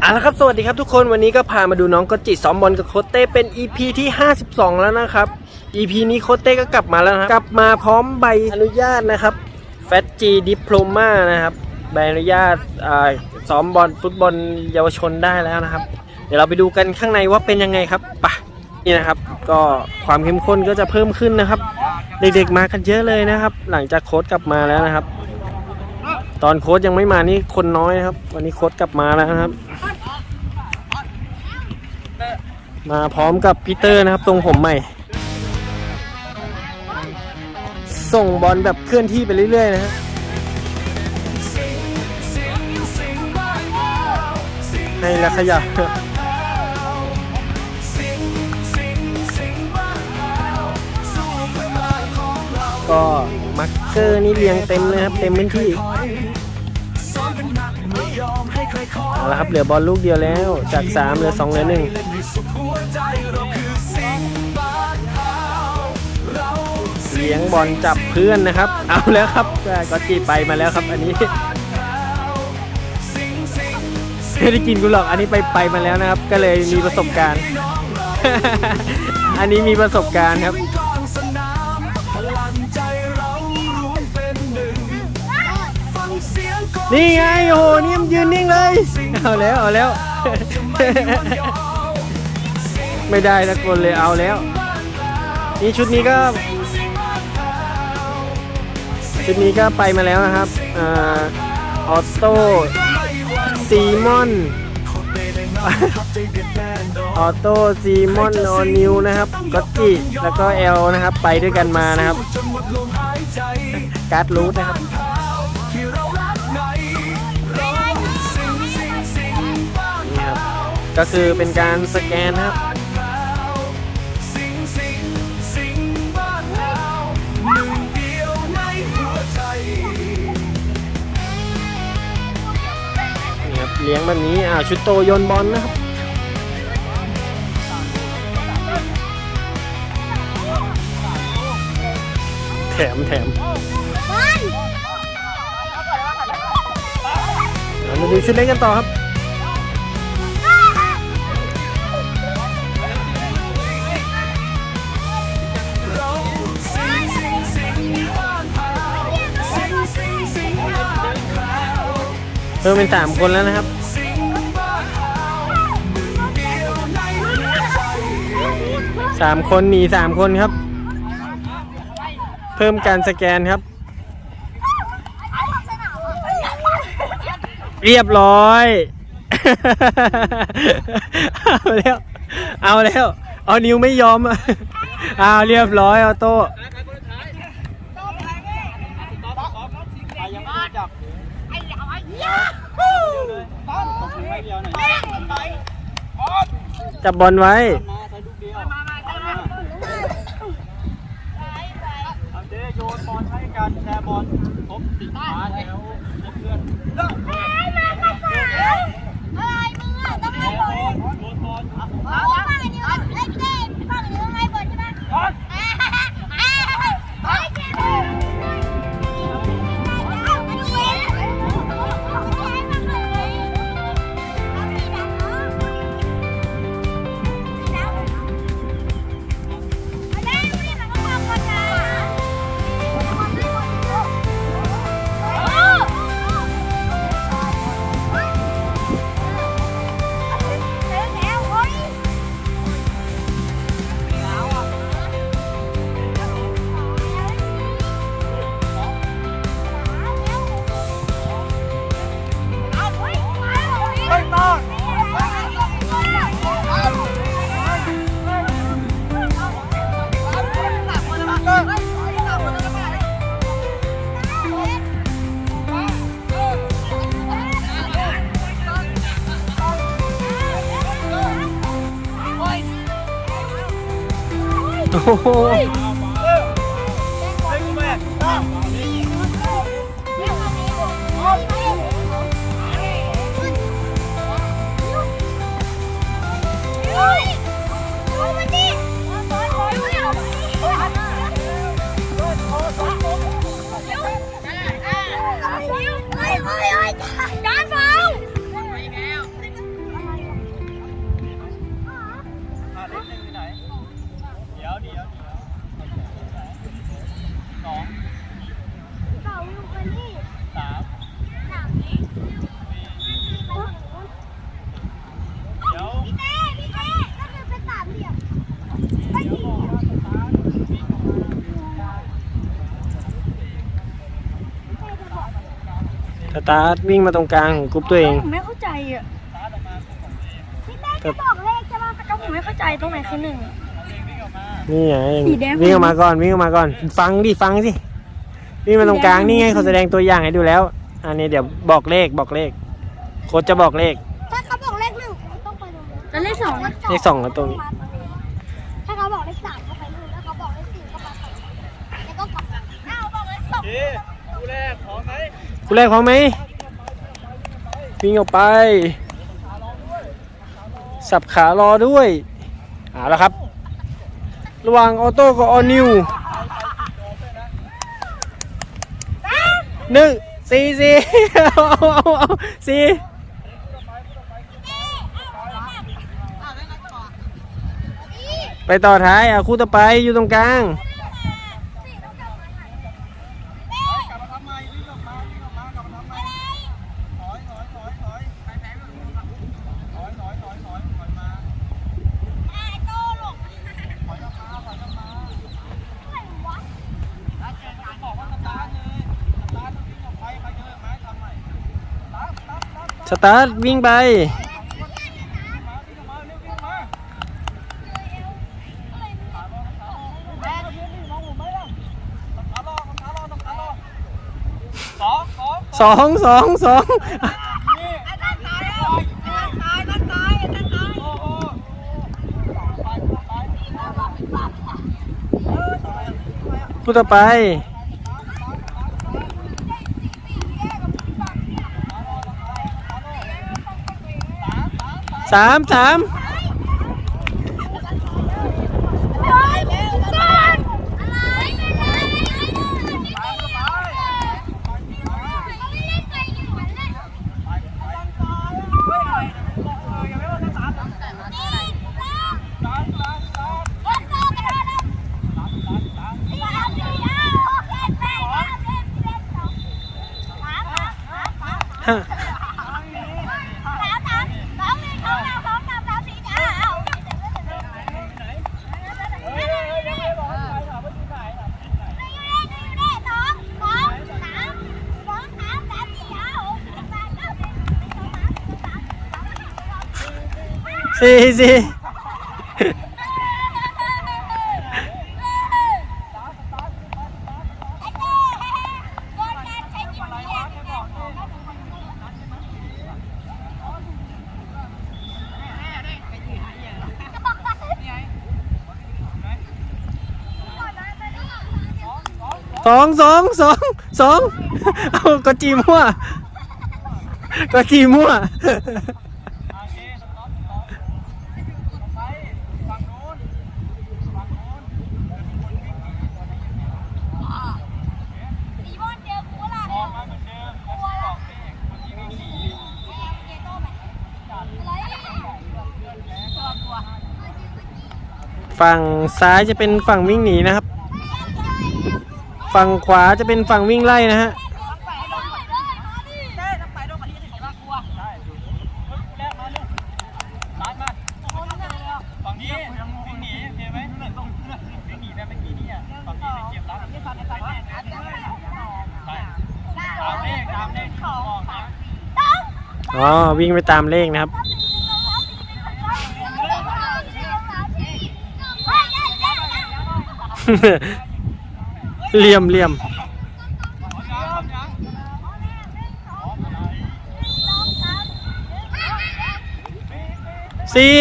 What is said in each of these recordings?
เอาละครับสวัสดีครับทุกคนวันนี้ก็พามาดูน้องก็จิซ้อมบอลกับโคเต้เป็น EP ที่ 52 แล้วนะครับ EP นี้โคเต้ก็กลับมาแล้วนะครับกลับมาพร้อมใบอนุญาตนะครับ f a t G Diploma นะครับใบอนุญาตซ้อมบอลฟุตบอลเยาวชนได้แล้วนะครับ เดี๋ยวเราไปดูกันข้างในว่าเป็นยังไงครับปะนี่นะครับก็ความเข้มข้นก็จะเพิ่มขึ้นนะครับ เด็กๆมากันเยอะเลยนะครับ หลังจากโค้ชกลับมาแล้วนะครับ ตอนโค้ชยังไม่มานี่คนน้อยนะครับ วันนี้โค้ชกลับมาแล้วนะครับ มาพร้อมกับพีเตอร์นะครับทรงผมใหม่ ส่งบอลแบบเคลื่อนที่ไปเรื่อยๆนะฮะให้ล้วขยับก็มาร์เกอร์นี่เรียงเต็มเลยครับ เต็มพื้นที่เอาละครับเหลือบอลลูกเดียวแล้ว จาก 3 เหลือ 2 เหลือ 1 ลี้ยงบอลจับเพื่อนนะครับ เอาแล้วครับก็จีไปมาแล้วครับ อันนี้ไม่ได้กินกูหรอกอันนี้ไปไปมาแล้วนะครับ ก็เลยมีประสบการณ์ อันนี้มีประสบการณ์ครับนี่ไงโอ้โหนี่มันยืนนิ่งเลย เอาแล้วเอาแล้ว ไม่ได้ตะกคนเลยเอาแล้ว นี่ชุดนี้ก็ ชุดนี้ก็ไปมาแล้วนะครับออโต้ซีมอนออโต้ซีมอนโอนิวนะครับก็จิแล้วก็เอลนะครับ ไปด้วยกันมานะครับ การ์ดรูทนะครับนี่ครับก็คือเป็นการสแกนนะครับ เลี้ยงแบบนี้ อ่าชุดโตโยนบอลนะครับ แถมแถมเอามาดูชุดเล็กกันต่อครับเพิ่มเป็นสามคนแล้วนะครับ สามคนหนีสามคนครับ เพิ่มการสแกนครับ เรียบร้อย เอาแล้ว เอาแล้ว เอานิ้วไม่ยอมอะเอาเรียบร้อยออโต้จับบอลไว้ เจ๊โยนบอ การแชร์บอลพบติดมาแล้วเพื่อน ห ตาร์ทวิ่งมาตรงกลางของกรุ๊ปตัวเอง ผมไม่เข้าใจอะสตาร์ทออกมาปุ๊บของเองพี่แม่จะบอกเลขใช่ไหมแต่ผมไม่เข้าใจตรงไหนคือหนึ่งอะเอาเองวิ่งออกมานี่ไงสีแดง วิ่งออกมาก่อนวิ่งออกมาก่อน ฟังดิฟังสิวิ่งมาตรงกลางสีแดงนี่ไงเขาแสดงตัวอย่างให้ดูแล้ว อันนี้เดี๋ยวบอกเลขบอกเลข โค้ชจะบอกเลขถ้าเขาบอกเลขหนึ่งต้องไปตรงนู้นแล้วเลขสองอะเลขสองกับตรงนี้ ไหมคุณแรกพร้อมไหมวิ่งออกไป สับขารอด้วยเอาแล้วครับ ระหว่างออโต้กับออนิวหนึ่งสี่สี่สี่ไปต่อท้ายอะคู่ต่อไปอยู่ตรงกลาง สตาร์ทวิ่งไป สองสองสองพูดต่อไป สามสามฮะ สี่สี่สองสองสองสองเอาก็จีมั่วก็จีมั่ว โอเคสต็อปสต็อปไปฝั่งโน้นฝั่งโน้นมีคนวิ่งหนีตัวนี้ออกมาเหมือนเดิมแล้วที่บอกเลขคนที่วิ่งหนี ฝั่งซ้ายจะเป็นฝั่งวิ่งหนีนะครับ ฝั่งขวาจะเป็นฝั่งวิ่งไล่นะฮะแรกมาเร็วร้านมาฝั่งนี้วิ่งหนี เหลี่ยมเหลี่ยมสี่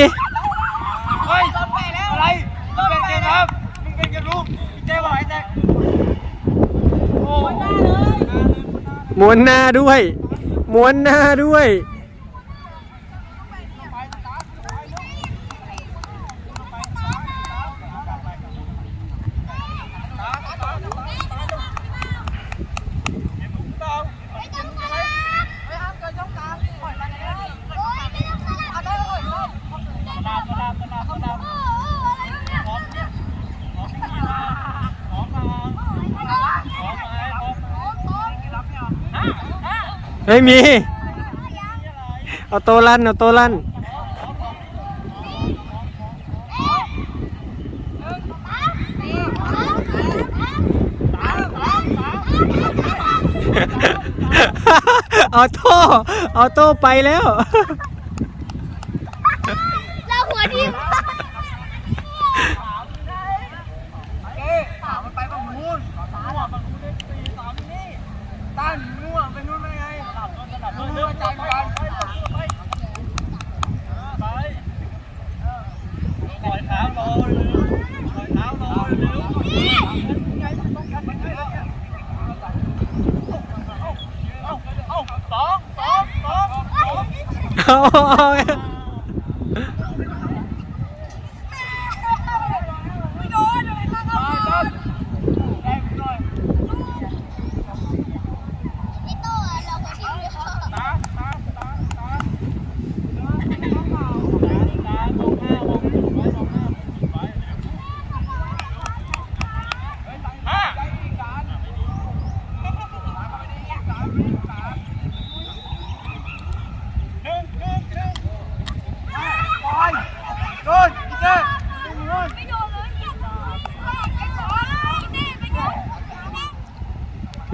เฮ้ยอะไรเป็นเกครับมึงเป็นกันลูกเจ๊บอกไอ้แจ็คม้วนหน้าด้วย ม้วนหน้าด้วย ไม่มี เอาโตลั่นเอาโตลั่นเอาโต้เอาโต้ไปแล้ว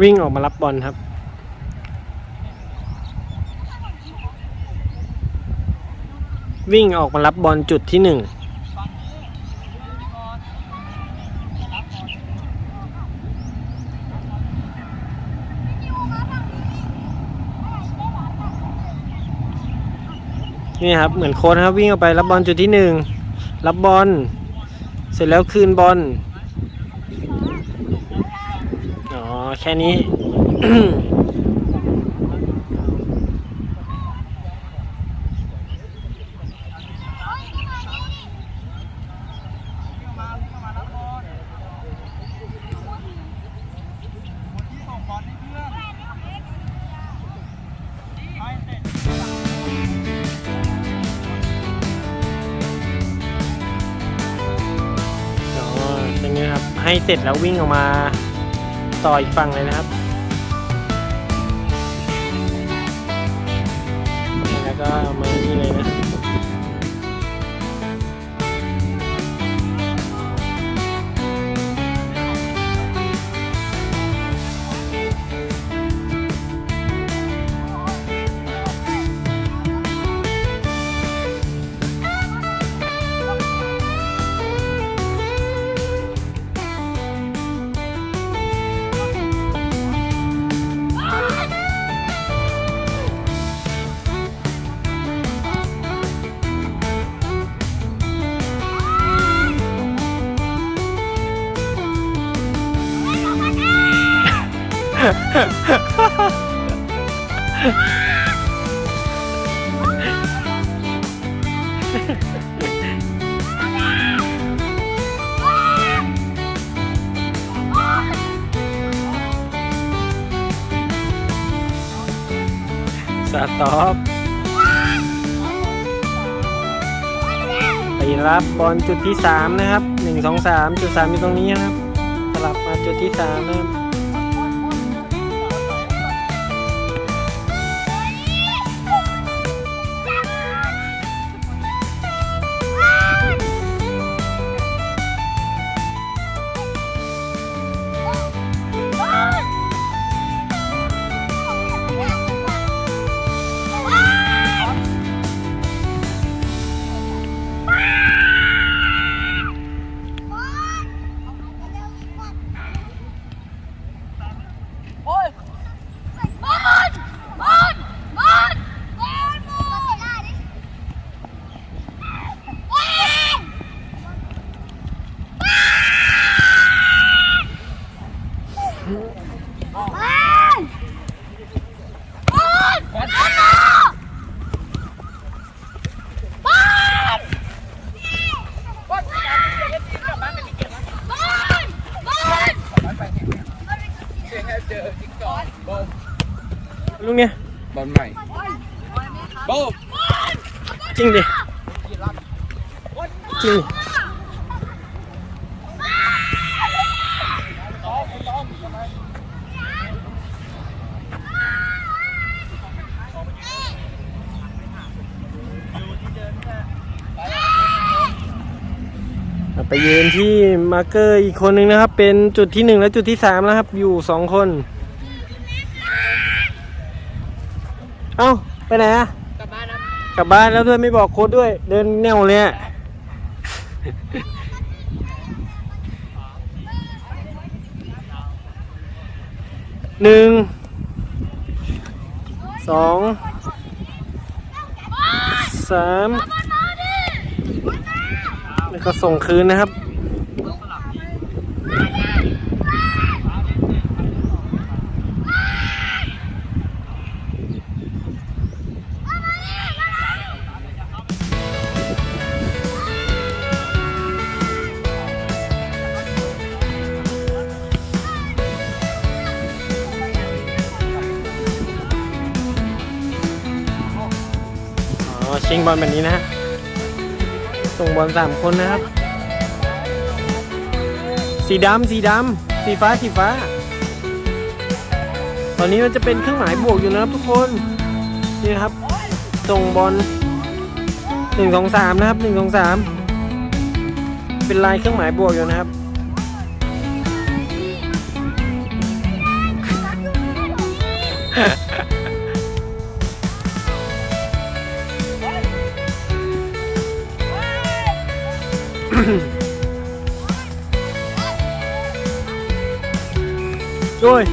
วิ่งออกมารับบอลครับ วิ่งออกมารับบอลจุดที่หนึ่งนี่ครับเหมือนโค้ดครับวิ่งออกไปรับบอลจุดที่หนึ่งรับบอลเสร็จแล้วคืนบอล แค่นี้ เป็นไงครับ ให้เสร็จแล้ววิ่งออกมา ต่ออีกฝั่งเลยนะครับ แล้วก็มือนี่เลย สต็อปไปรับบอลจุดที่ 3 นะครับ 1 2 3 จุด 3 อยู่ตรงนี้นะครับ กลับมาจุดที่3นะครับ ไปยืนที่มาร์เกอร์อีกคนหนึ่งนะครับ เป็นจุดที่หนึ่งและจุดที่สามแล้วครับ อยู่สองคน เอ้า ไปไหนอะกลับบ้านครับกลับบ้านแล้วด้วยไม่บอกโค้ดด้วย เดินแนวเลยหนึ่งสองสาม ก็ส่งคืนนะครับ อ๋อ ชิงบอลแบบนี้นะฮะ ส่งบอลสามคนนะครับ สีดำสีดำสีฟ้าสีฟ้า ตอนนี้มันจะเป็นเครื่องหมายบวกอยู่นะครับทุกคนนี่นะครับ ส่งบอลหนึ่งสองสามนะครับหนึ่งสองสามเป็นลายเครื่องหมายบวกอยู่นะครับ ด้วย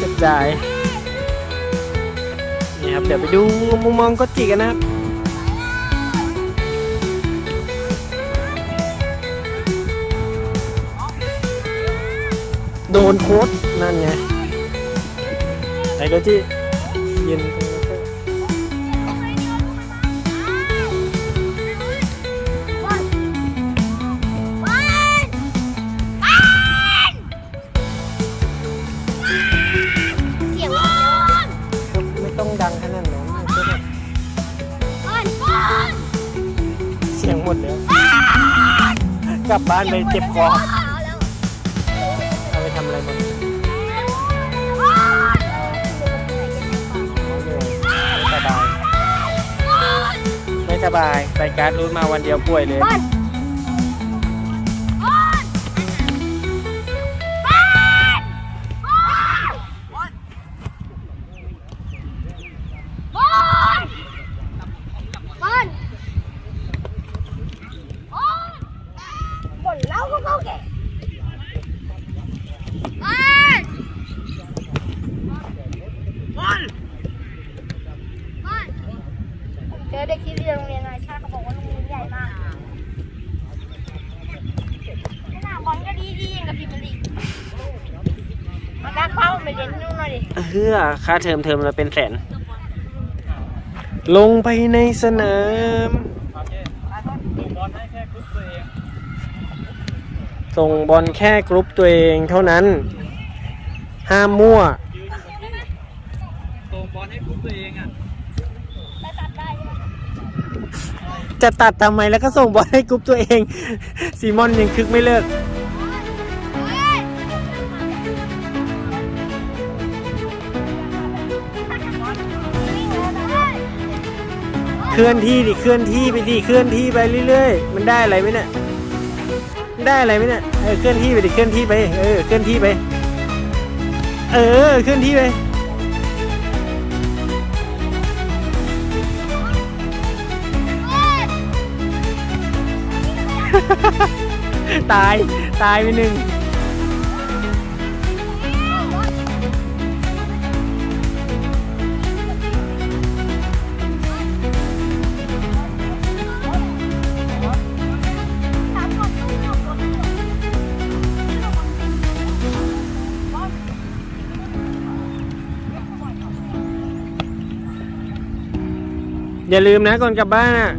กระจายนี่ครับ เดี๋ยวไปดูมุมมองก็จิกันนะครับโดนโค้ดนั่นไงไอ้ก็จิเย็น บ้านไปเจ็บคอเอาไปทำอะไรมันบอลไม่สบายไม่สบาย ไปการ์ดรูทมาวันเดียวป่วยเลย อค่าเทอมเทอมละเป็นแสน ลงไปในสนามส่งบอลแค่กรุ๊ปตัวเองเท่านั้น ห้ามมั่วไปตัดได้ใช่ไหมจะตัดทำไมแล้วก็ส่งบอลให้กรุ๊ปตัวเองซีมอนยังคึกไม่เลิก เคลื่อนที่ดิเคลื่อนที่ไปดิเคลื่อนที่ไปเรื่อยๆ มันได้อะไรไหมเนี่ยมันได้อะไรไหมเนี่ยเออเคลื่อนที่ไปดิเคลื่อนที่ไปเออเคลื่อนที่ไปเออเคลื่อนที่ไปตาย ตายไปหนึ่ง อย่าลืมนะก่อนกลับบ้านอะ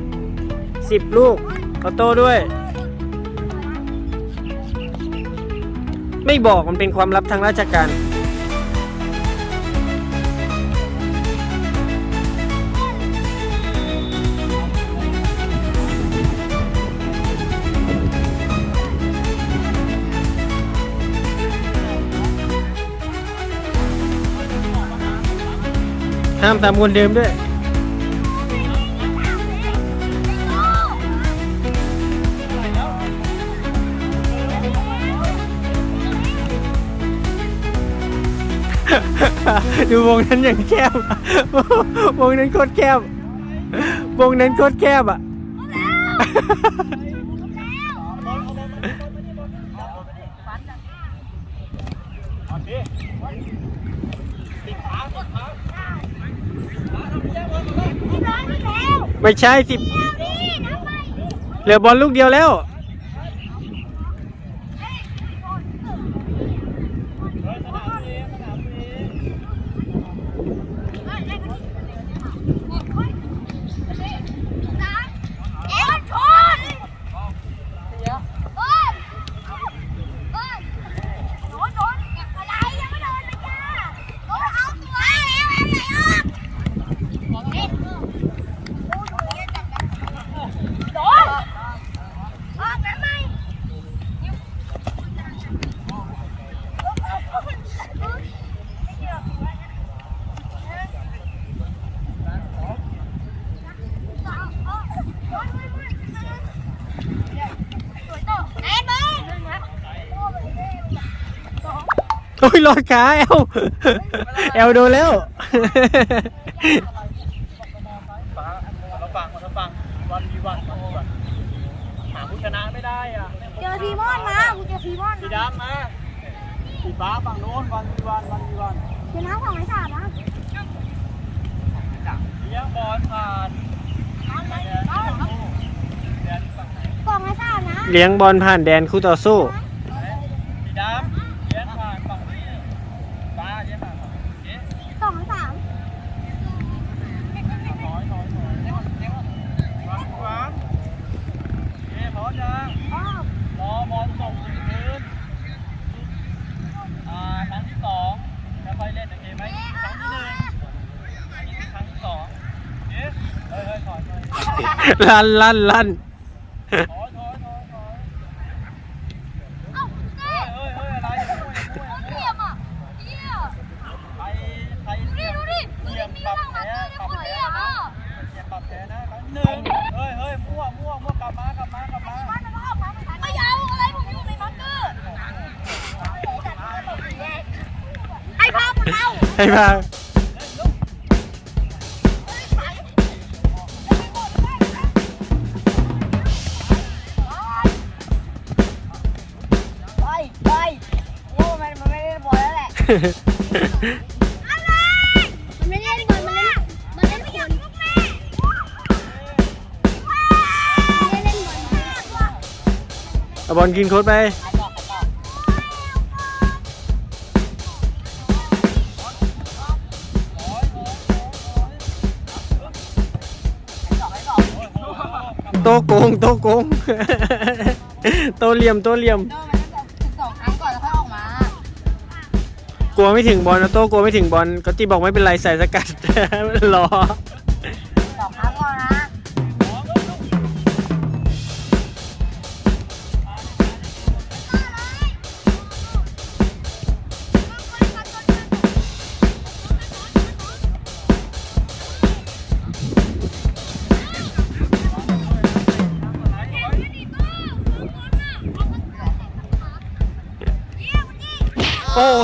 สิบลูกออโต้ด้วย ไม่บอกมันเป็นความลับทางราชการห้ามตามคนเดิมด้วย ดูวงนั้นอย่างแคบวงนั้นโคตรแคบวงนั้นโคตรแคบอะไม่ใช่สิบเหลือบอลลูกเดียวแล้ว เอ็นชนเฮ้ยเฮ้ยโดนโดนอะไรยังไม่โดนเลยจ้าโดนเอาตัวแล้วแล้วไหนออกเอ็นโดนออกแล้วไหม โอ้ยรอดขาแอลแอลโดนแล้ว เราฟังเราฟังวันวีวันวันวีวันหาผู้ชนะไม่ได้อะเจอทีมอนมากูเจอทีมอนสีดำมาสีฟ้าฝั่งโน้นวันวีวันวันวีวันชนะสองไอ้สามนะเลี้ยงบอลผ่านแดนแดนฝั่งไหนสองไอ้สามนะ เลี้ยงบอลผ่านแดนคู่ต่อสู้สีดำเลี้ยงผ่านฝั่งนี้ฟ้าเลี้ยงผ่านฝั่งนี้เอ๊ะ สองไอ้สาม ถอยถอยถอยวันวีวันเอ๊ะพร้อมยัง อ้าว รอบอลส่งถึงพื้นอ่าครั้งที่สองจะค่อยเล่นโอเคไหมครั้งที่หนึ่งอันนี้คือครั้งที่สองเอ๊ะเฮ้ยเฮ้ยถอยถอยถอย ลั่นลั่นลั่น ถอยถอยถอยถอย เอ้าเต้ เฮ้ยเฮ้ยเฮ้ยอะไรอย่ามั่วอย่ามั่วอย่ามั่ว เหลี่ย มอะเหี้ยใครใครดูดิดูดิดูเหลี่ดิยมมีปรับร่างมาแพ้เมันไม่เอลมันเล่นมันเล่นคนไม่ได้เล่นบอลเอาบอลกินโค้ดไป โตโกง โตโกง โตเหลี่ยม โตเหลี่ยม กลัวไม่ถึงบอลนะโต้กลัวไม่ถึงบอลก็ตีบอกไม่เป็นไรใส่สกัด รอ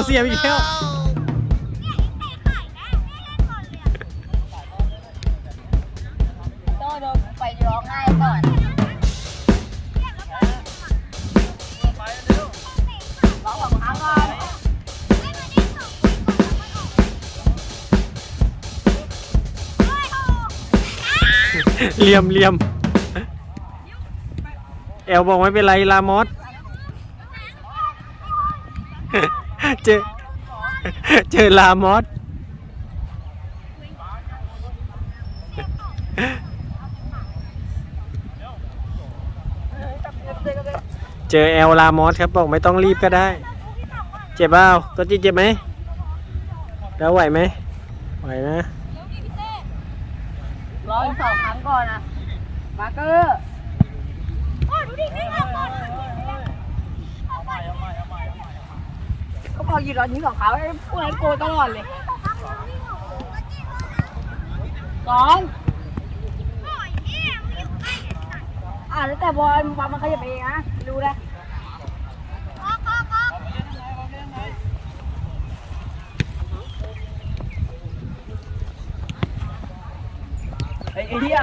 เสียบอีกแล้วโตโดนไปร้องไห้ก่อนร้องของเขาก่อนเหลี่ยมเหลี่ยมแอลบอกไม่เป็นไรลามอส เจอ เจอลามอสเจอแอลลามอสครับบอกไม่ต้องรีบก็ได้ เจ็บเปล่าก็จีเจ็บไหมแล้วไหวไหมไหวนะร้องสองครั้งก่อนนะมาเกอร์ ดเรายิงของเขาไอ้พวกนั้นโกตลอดเลยสองอ่าแล้วแต่บอลบอลมันขยับเองนะรู้นะไอ้เดีย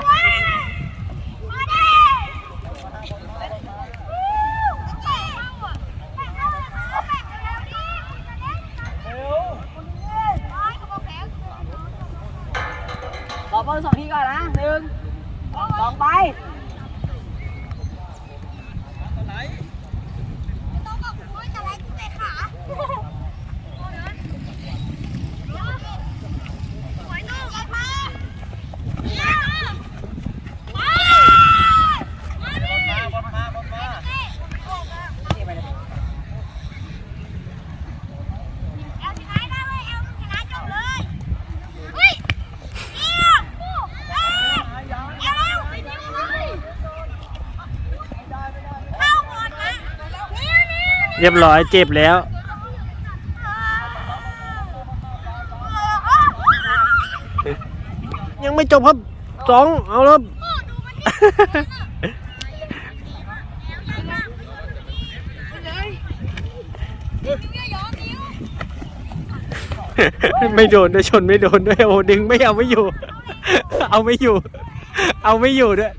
เรียบร้อยเจ็บแล้ว ยังไม่จบครับสองเอาแล้วไม่โดนด้วยชนไม่โดนด้วยโอ้ดึงไม่เอาไม่อยู่ เอาไม่อยู่ เอาไม่อยู่ด้วย